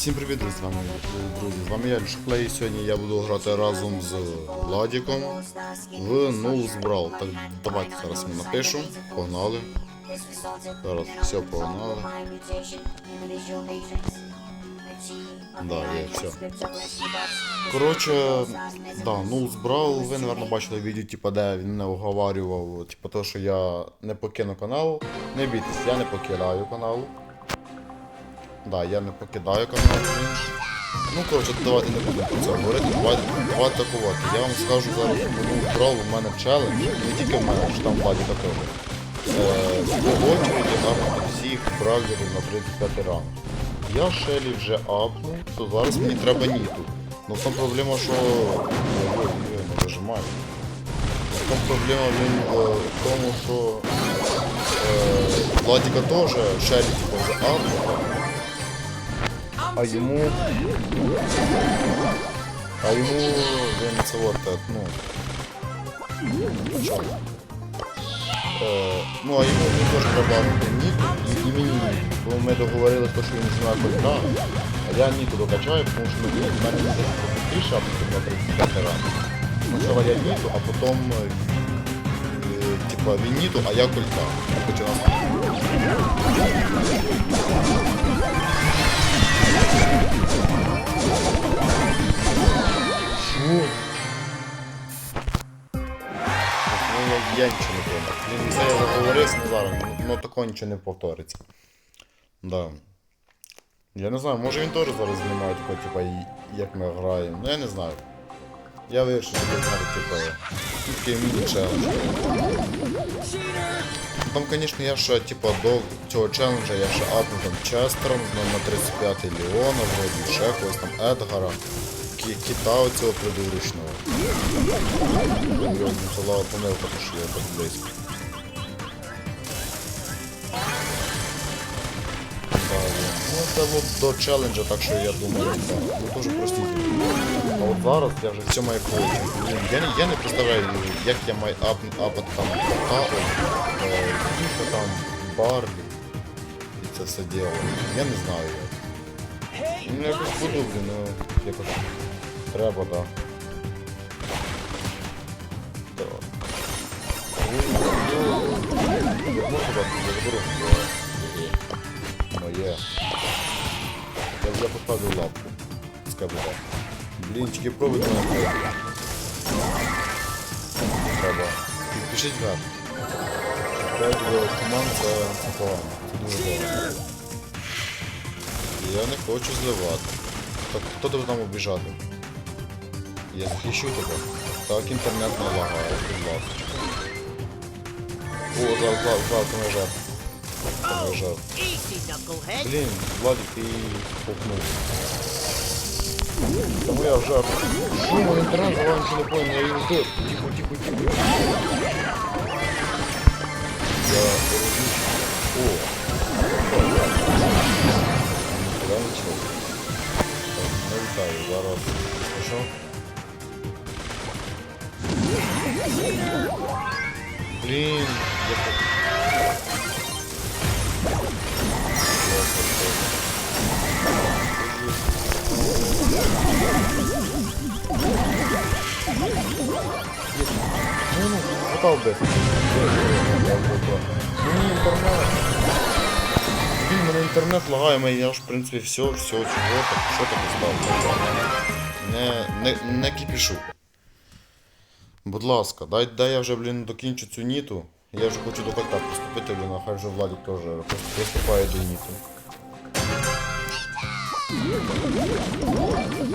Всім привіт, з вами, друзі. З вами я Лішплей. Сьогодні я буду грати разом з Владіком в Nulls Brawl. Так, давайте зараз ми напишу. Погнали. Зараз все погнали. Да, є, все. Коротше, да, Nulls Brawl, ви, напевно, бачили відео, типу, де він мене уговарював, типу, то, що я не покину канал. Не бійтесь, я не покидаю канал. Да, я не покидаю канал. Ну, коротше, давайте не будемо про це говорити. Давайте, давайте такувати. Я вам скажу зараз, ну, брав у мене челендж, не тільки в мене, що там владі такого. Е, по всіх бравлерів на 35 ранг. Я Шелі вже апнув, то зараз мені треба ніту. Ну там проблема, що. Ой, не вижимаю. Там проблема в тому, що е, Владіка теж Шелі типу, вже апнув. А йому. А йому він це так, ну. Що? Е, ну, а йому він теж треба ніку і, і мені ніку. Бо ми договорилися, що він знає колька, а я ніку докачаю, тому що ну, в мене не більше, а потім на 35 ран. Спочатку я ніку, а потім е, е, типа він ніту, а я колька. Хоча нас Ну, я, нічого не. Блін, це я ну зараз, ну, ну такого нічого не повториться. Да. Я не знаю, може він теж зараз знімає типа, і- як ми граємо. Ну я не знаю. Я вирішив, що знаю, типа, тільки міні челендж. Там, звісно, я ще, типа, до цього челенджа я ще апнув там Честером, на 35 Леона, вроді, ще когось там Едгара, Кі- кита оцього придурочного. Блін, це лава помилка, тому що я так близько. Ну, це от до челенджа, так що я думаю, так. Ну дуже прості. А от зараз я вже все маю коучу. Блін, я, не- я не представляю, як я маю ап, апати там Тао, е, Діфа там, Барлі. І це все діло. Я не знаю як. Ну якось буду, блін, ну якось треба, так. Да. Як можна дати, я заберу. Моє. Я, я поставлю лапку. Пускай буде. Блінчики, пробуйте це. Треба. Підпишіть вверх. П'ять команд. Це дуже погано. Я не хочу зливати. Так хто тебе там обіжати? Я захищу тебе. Так інтернет не лагає, будь ласка. О, за, за, за, ти не жертв. Ти. Блін, Владик, ти пухнув. Тому я вже... Шуму інтернет за вами не понял, я її вбив. Тихо, тихо, тихо. Я розумію. О. Ніхуя нічого. Так, не вітаю, зараз. Що? Блін, я так... Ну, ну, готов би. Мені інтернет. Блін, мене інтернет лагає, я ж в принципі все, все, чого так, що так став. Не, не, не кипішу. Будь ласка, дай, дай я вже, блін, докінчу цю ніту. Я вже хочу до кота поступити, блін, а хай вже Владик теж приступає до ніти.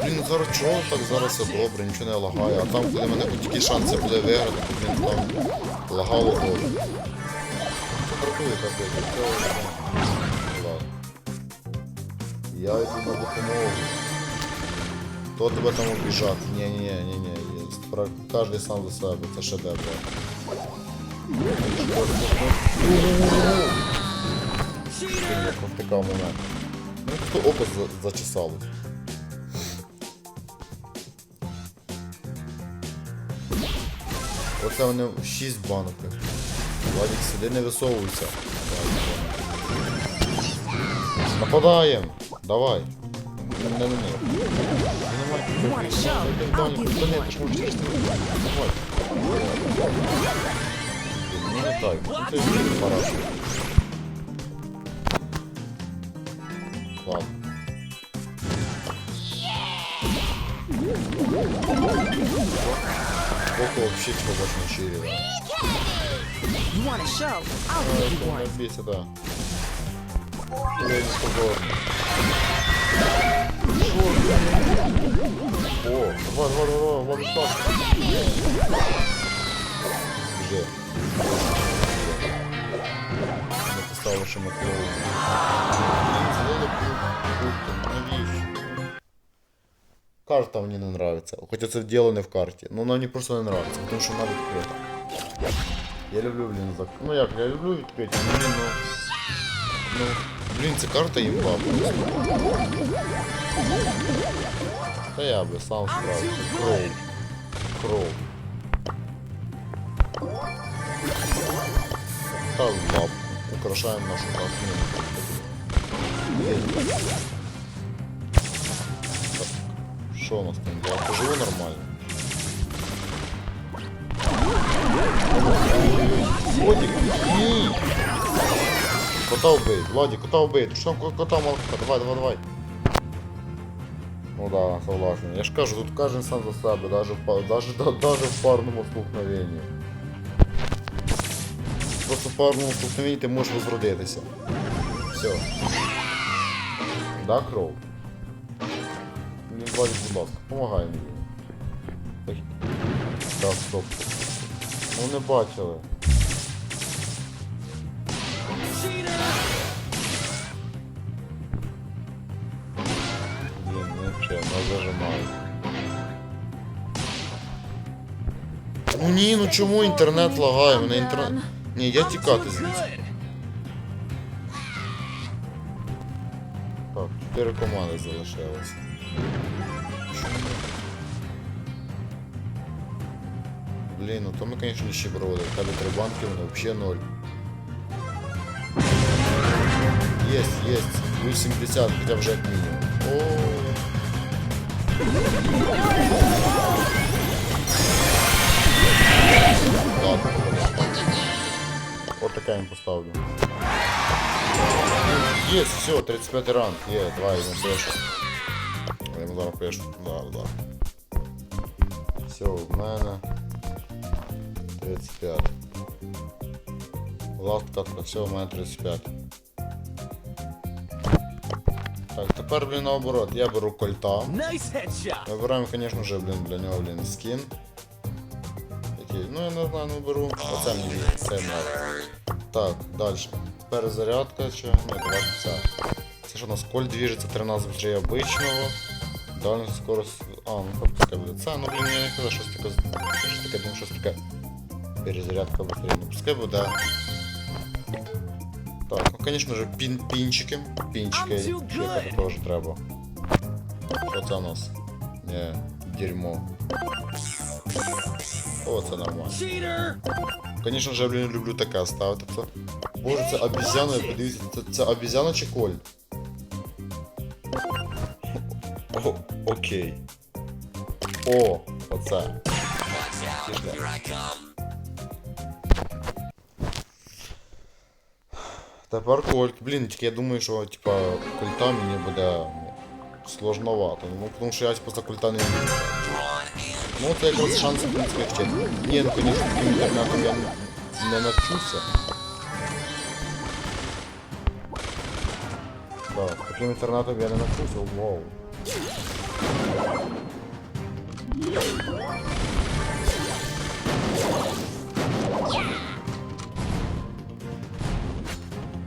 Блін, зараз чого так зараз все добре, нічого не лагає, а там, коли мене хоч які шанси буде виграти, блін, там лагало добре. Це дратує капець, це ладно. Я йду на допомогу. Хто тебе там обіжати? Ні, ні, ні, ні, ні. Кожен сам за себе, це шедевр. Блін, я провтикав момент. Ну, хто око за- зачесало. Оце вони 6 банок. Владик, сиди, не висовуйся. Нападаємо! Давай. Не, не, не. One. Ну не так. Ти ж хорошо. Ладно. Боку вообще типа больше не чирила. You want a show? I'll give you one. Не бейся, да. Я не спокойно. О, давай, давай, давай, Владислав. Где? Написала, що ми клоуни. Це круто, навіщо? Карта мені не нравится. Хоча це діло не в карті. Ну вона мені просто не нравится, тому що вона відкрита. Я люблю, блін, зак... Ну як, я люблю відкриті, ну, блін, ну... Ну, блін, це карта імба просто. Та я би сам справився. Кроу. Кроу. Та лап. Украшаємо нашу картину. Так, Що у нас там? Я поживу нормально. Владик, ні! Кота вбий, Владик, кота вбий. Ти що там ко- кота малка? Давай, давай, давай. Ну да, согласен. Я ж кажу, тут кожен сам за себе, даже, в па- даже, да- даже в парному столкновенні. Просто в парному столкновенні ти можеш возродитися. Все. Да, кров? Блін, будь ласка, помагай мені. Так, стоп. Ну не бачили. Блін, ну ще, не зажимаю. Ну ні, ну чому інтернет лагає? Мене інтернет. Ні, я тікати звідси. Чотири команди залишилось. Блін, ну то ми, звісно, ще проводили. Тебе три банки, вони взагалі ноль. Есть, есть. 80, хотя вже як мінімум. Ой. Ладно, Вот такая им поставлю. Есть, все, 35 ранг. Є, давай, йому пишу. Я йому зараз пишу. Да, да. Все, в мене 35. Ласт катка, все, в мене 35. Так, тепер, блін, наоборот, я беру кольта. Nice headshot. Вибираємо, звісно ж, блін, для нього, блін, скін. Який, ну я не знаю, ну беру. Оце мені це нравится. Так, далі. Перезарядка чи. Ні, давайте це. Це що у нас коль движется 13 быстрее обычного. Дальность скорость. А, ну как таке буде. Це, ну блін, я не казав, щось таке. Щось таке, думаю, щось таке. Перезарядка быстрее. Ну пускай буде. Так, ну конечно же, пін, пінчики. Пінчики, I'm too чекати good. теж треба. Що це у нас? Не, дерьмо. О, це нормально. Cheater. Конечно же, я блін, люблю таке ставити. Це... Боже, це обізяна, подивіться, це, це обізяна чи коль? О, окей. О, оце. Пішли. Тепер кольк. Блін, тільки я думаю, що типа кольта мені буде ну, сложновато. Ну, тому що я типа за кольта не вмію. Ну, це якраз шанс, в принципі, вчити. Ні, ну, звісно, таким інтернетом я не- навчуся. Так, таким інтернетом я не навчуся, вау.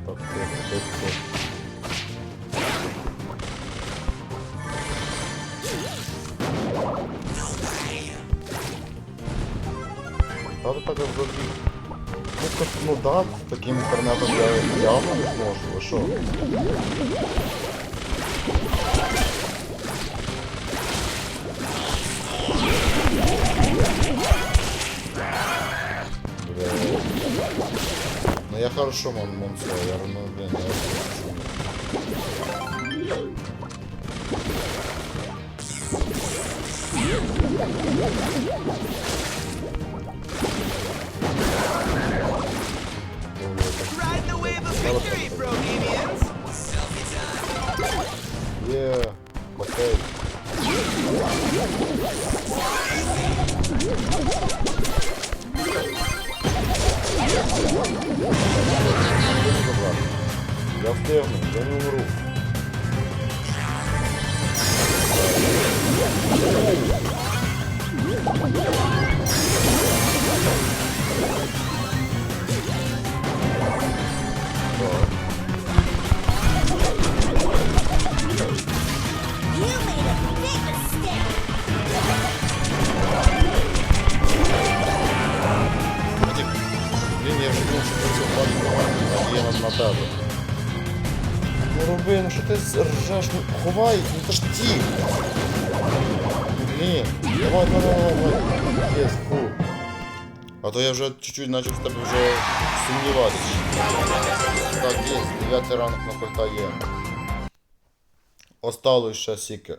Так, тихо, тихо, тихо. Так завжди. Ну, так, ну да, з таким інтернетом я явно не зможу, ви що? Ну я хорошо, мон, монстр, я ну, блин, я з- ржеш, ну ховай, ну це ж ті. Блін, давай, давай, давай, давай. Єс, фу. А то я вже чуть-чуть почав з тебе вже сумніватися. Так, є, дев'ятий ранок на кольта є. Осталось ще сіки.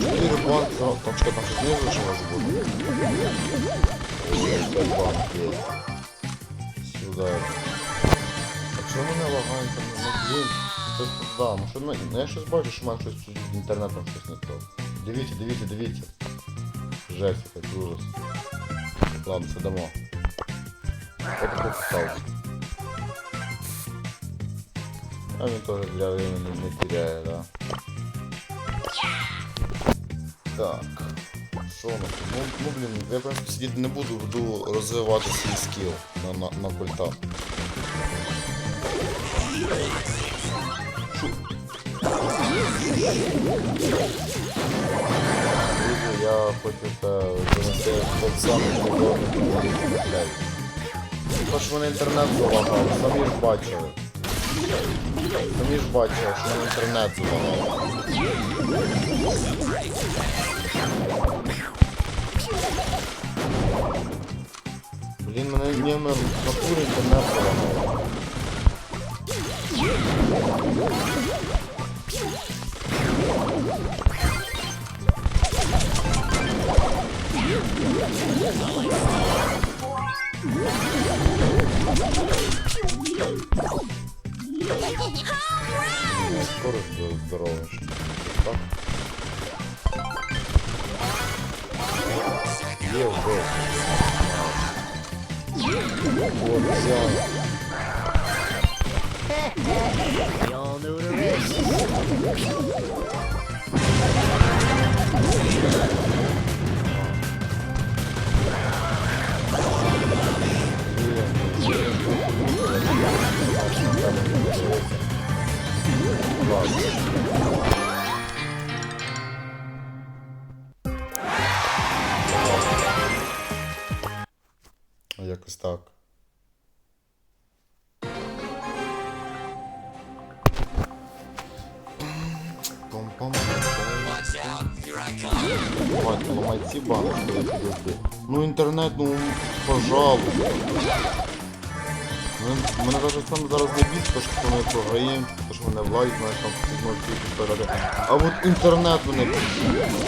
Чотири банки, ну, там що там щось знизу чи може бути? Ой, це банк є. Сюди. А чому мене лагає там? Ну, блін. Щось, да, ну що, ну, ну, я щось бачу, що в мене щось тут з інтернетом щось не то. Дивіться, дивіться, дивіться. Жесть, якась ужас. Ладно, сидимо. От таку поставлю. А він теж для времени не теряє, да. Так. Що у? Ну, ну блін, я просто сидіти не буду, буду розвивати свій скіл на, на, на культа. Шу. Друзі, я хочу це донести тот самий проблемний блядь. Мене інтернет залагав, самі ж бачили. Самі ж бачили, що мене інтернет залагав. Блін, мене не в натурі інтернет залагав. Скоро здоровиш. Так? Є вбив. От, взяв. Y'all know так. Давайте, ламай ці баночки, я підожди. Ну інтернет, ну, пожалуйста. Мене, мене навіть сам зараз не бісить, то, що ми програємо, то, що мене влають, знаєш, там можуть перегляди. А от інтернет мене бісить.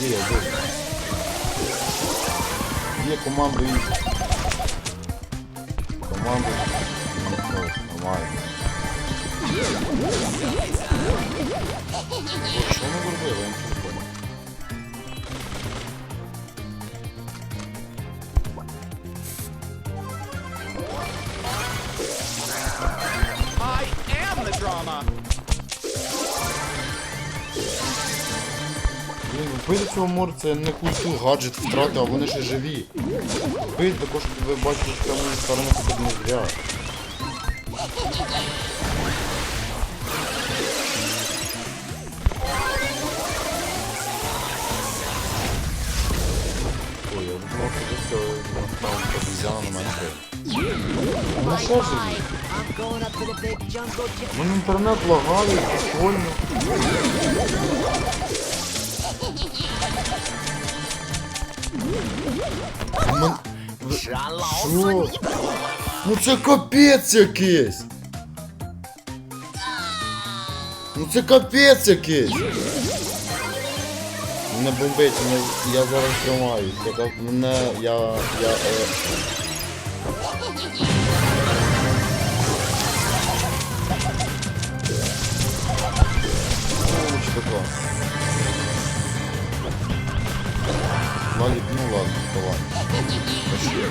Є, я вижу. Є Ну, нормально. Боже, що вони зробили? Вбити цього морця не культу, гаджет втратив, а вони ще живі. Вбити також, ви бачили, що цьому сторону тут не зря. Ой, я думав, що це там обізяна на мене. Ну що ж, мене інтернет лагає, прикольно. 老 Ну це капець якийсь! Ну це капець якийсь! Мене бомбить, мене, я зараз тримаюсь. Я, кап- мене, я, я, е... Ну, що таке? Валік, ну ладно, давай. Пошли.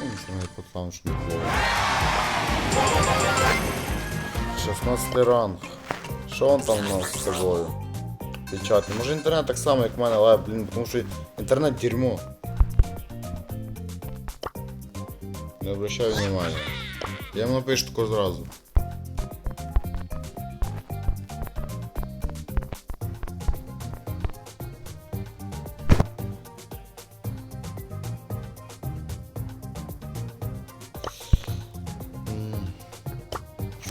Ну, нічого не пацан, що не було. 16 ранг. Що он там у нас з собою? Печатний. Може інтернет так само, як в мене, але, блін, тому що інтернет дерьмо. Не обращаю внимания. Я йому напишу тако зразу.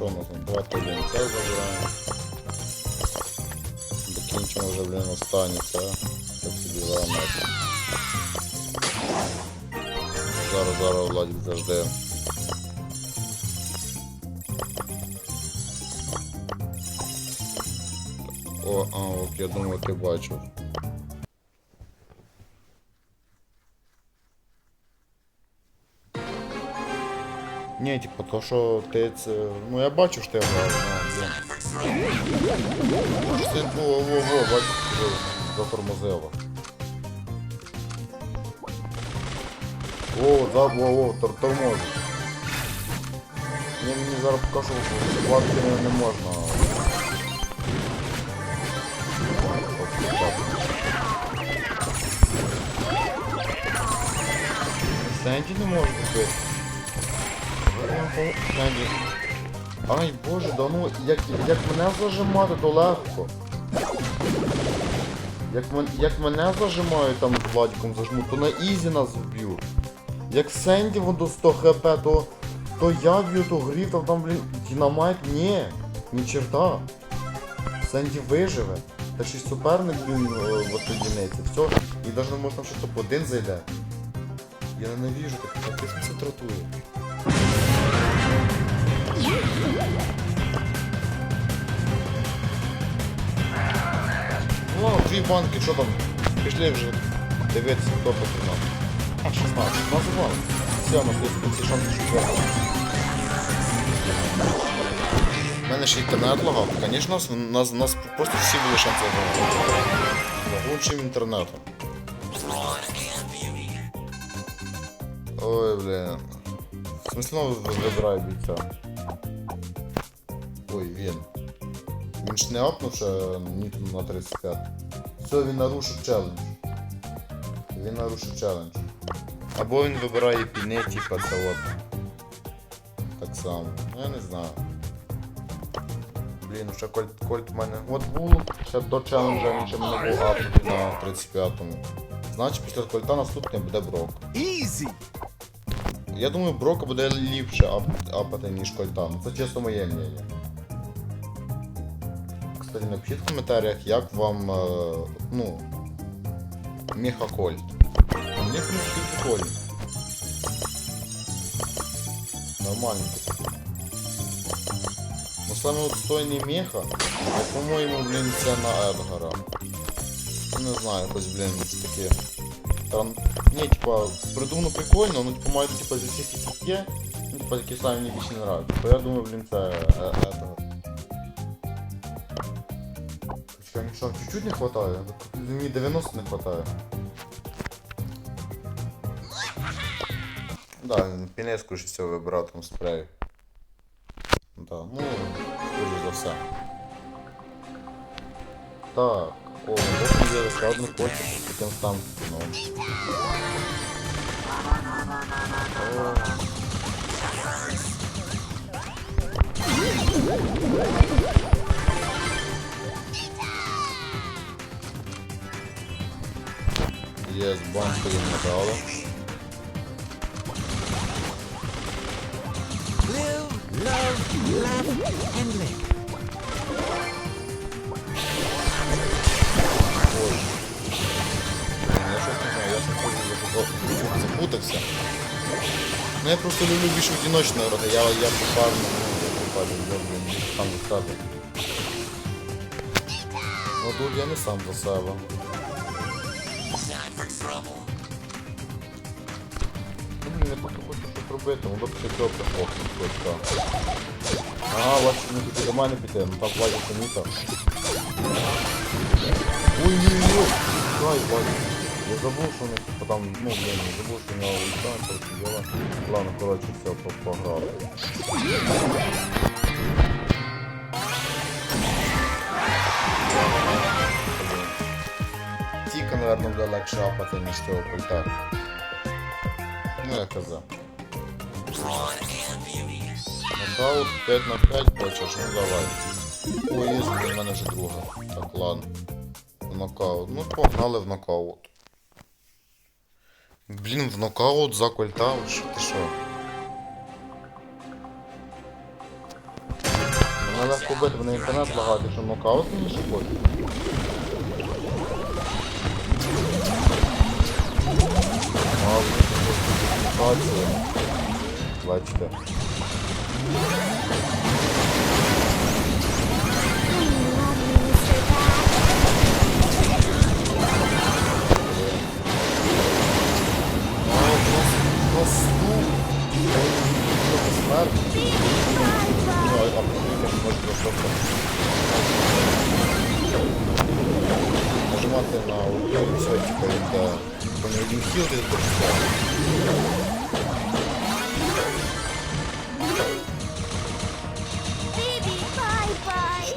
Що у нас там? Давайте один це забираємо. Закінчимо вже, блін, останнє це. Так собі ламати. Зараз, зараз, Владик, завжди. О, а, ок, я думав, ти бачив. Ні, типу, то що ти це. Ну я бачу, що ти грав, ну, блін. Може ти, во, во, во, бачиш, що затормозило. О, да, во, во, тор тормозить. Ні, мені зараз покажу, що платки не, не можна. Сенті не можна купити. Сенті. Ай боже, да ну як, як мене зажимати, то легко. Як, як мене зажимають там з Владиком зажму, то на ізі нас вб'ють. Як Сенді до 100 хп, то, то я б'ю, то грів, там, там, блін, динамайт, ні, ні черта. Сенді виживе. Та ще й суперник, блін, е, в одиниці. Все, і навіть може там щось топ-1 зайде. Я ненавижу так, так це тратує. Дві банки, що там? Пішли вже дивитися, хто потримав. А, 16, називали. Все, у нас є всі шанси, що виграли. У мене ще інтернет лагав, звісно, нас, нас, нас просто всі були шанси виграти. Лучшим інтернетом. Ой, блін. В смысле, ну, вибираю бійця. Ой, він. Він ж не апнув ще Нітон на 35. Все, він нарушив челендж. Він нарушив челендж. Або він вибирає піни, типа це от. Так само. Ну, Я не знаю. Блін, ще кольт, кольт в мене. От був ще до челенджа, він ще мене був на 35-му. Значить після кольта наступний буде брок. Easy. Я думаю, Брока буде ліпше ап- апати, ніж Кольта. Ну це чисто моє мнение. Кстати, напишіть в коментарях, як вам, е, ну, Меха Кольт. Мені, принципі, прикольно. Нормально такий. Ну саме отстойний меха, я, по-моєму, блін, це на Едгара. Ну, Не знаю, якось, блін, це таке. Там, не, типа, придумано прикольно, ну, типа, мають, типа, зі всіх яких є, ну, типа, такі самі мені більше не нравятся. То я думаю, блін, це е, що, чуть-чуть не хватає? Мені 90 не хватає. Да, пінеску ж все вибирав там спрей. Да, ну, скоріш за все. Так, о, вот є ще одну з таким там ну. О. Є, з банкою не дало. Live, love, laugh, and live. Ой. Я щось не знаю, я щось запутався. Ну я просто люблю більше одиночно грати, я, я попав, ну, я попав, я блін, сам за себе. Ну тут я не сам за себе. Щось робити, ну доки цього точка. Ага, вас не піти до мене піти, ну там платять саміта. Ой-ой-ой! Дай, бачу. Я забув, що у них типа там, ну блин, я забув, що у нього ультра, короче, дела. Ладно, короче, все, по- пограли. Тільки, наверное, буде легше апати, ніж цього пульта. Ну, я казав. Нокаут 5 на 5 хочеш, ну давай. Є, в мене вже друга. Так, ладно. Нокаут. Ну, погнали в нокаут. Блін, в нокаут за кольта, що ти що? Мене легко бити, мене інтернет лагати, що нокаут мені ще хоче. А, в них тут комунікація. Бачите. Love you, Mr. Bat. А, у нас, у нас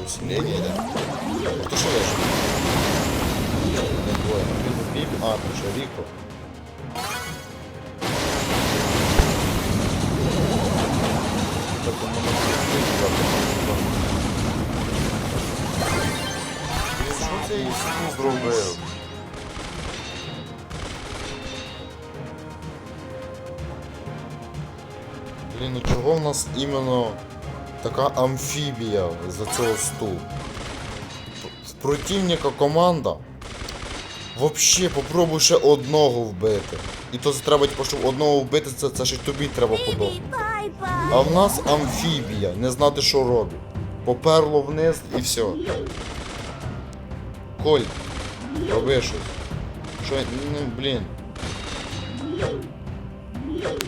усилення, да? А то що лежить? Не двоє. Він біб, а, що, Ріко. Так, у Ісус зробив? Блін, ну чого в нас іменно така амфібія за цього сту? Противника команда. Вообще, попробуй ще одного вбити. І то треба, типу, щоб одного вбити, це, це ще тобі треба подобати. А в нас амфібія, не знати, що робить. Поперло вниз і все. Коль, роби щось. Що, ну блін.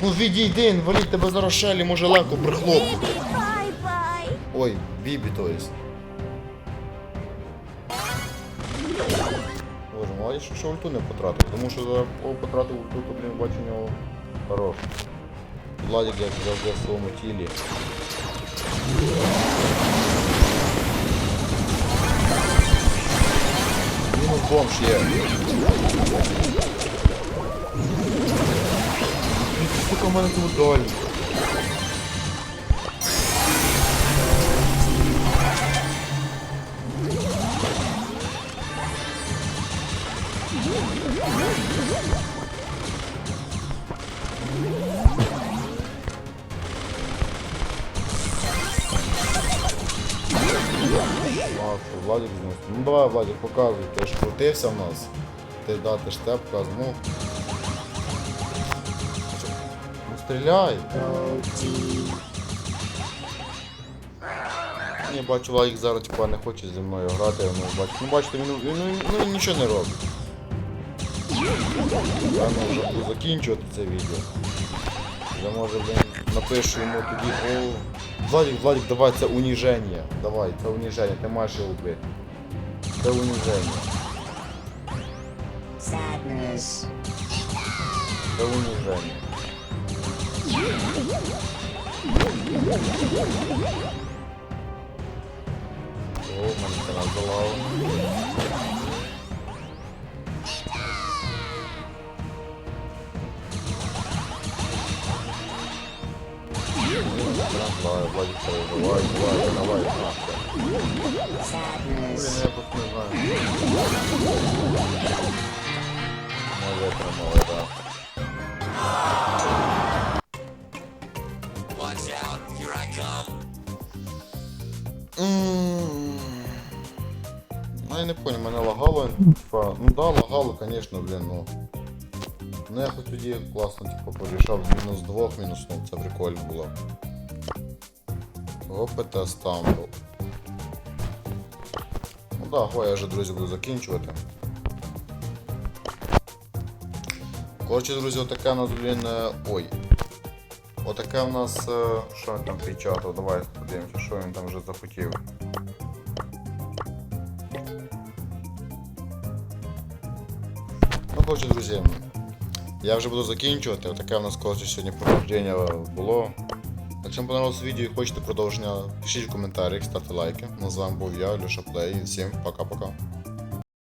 Ну відійди, інвалід, тебе зараз шелі може легко прихлопнути. Baby, bye-bye. Ой, Бібі, то есть. Боже, молодець, що ще ульту не потратив, тому що за кого потратив ульту, то, блін, бачу у нього хорош. Владик, як завжди в своєму тілі. Мінус бомж є. Сука, у мене тут далі. Показуй, ти ж крутився в нас. Ти да, ти ж ну. Ну стріляй. Ні, бачу, Владик зараз типа не хоче зі мною грати, ну бачу, ну бачите, він, він, він, ну, він нічого не робить. Я ну, закінчувати це відео. Я може блин, напишу йому тоді, о. Владик, Владик, давай, це уніження. Давай, це уніження, ти маєш його вбити. Це уніження. Sadness. Це уніження. О, мене Давай, Владик, давай, давай, давай. Блин, я просто не Ну я не понял, мене лагало, типа, ну да, лагало, конечно, блін, ну. Ну я хоч тоді класно, типа, порішав з мінус двох, мінус, ну це прикольно було. Опита стамбул. Ну да, го, я вже, друзі, буду закінчувати. Коротше, друзі, отаке у нас, блін, е, ой. Отаке у нас, е, що там печатав, давай подивимося, що він там вже захотів. Ну, коротше, друзі, я вже буду закінчувати. Таке у нас коротше, сьогодні проходження було. Якщо вам понравилось відео і хочете продовження, пишіть в коментарях, ставте лайки. Ну, з вами був я, Леша Плей. Всім пока-пока.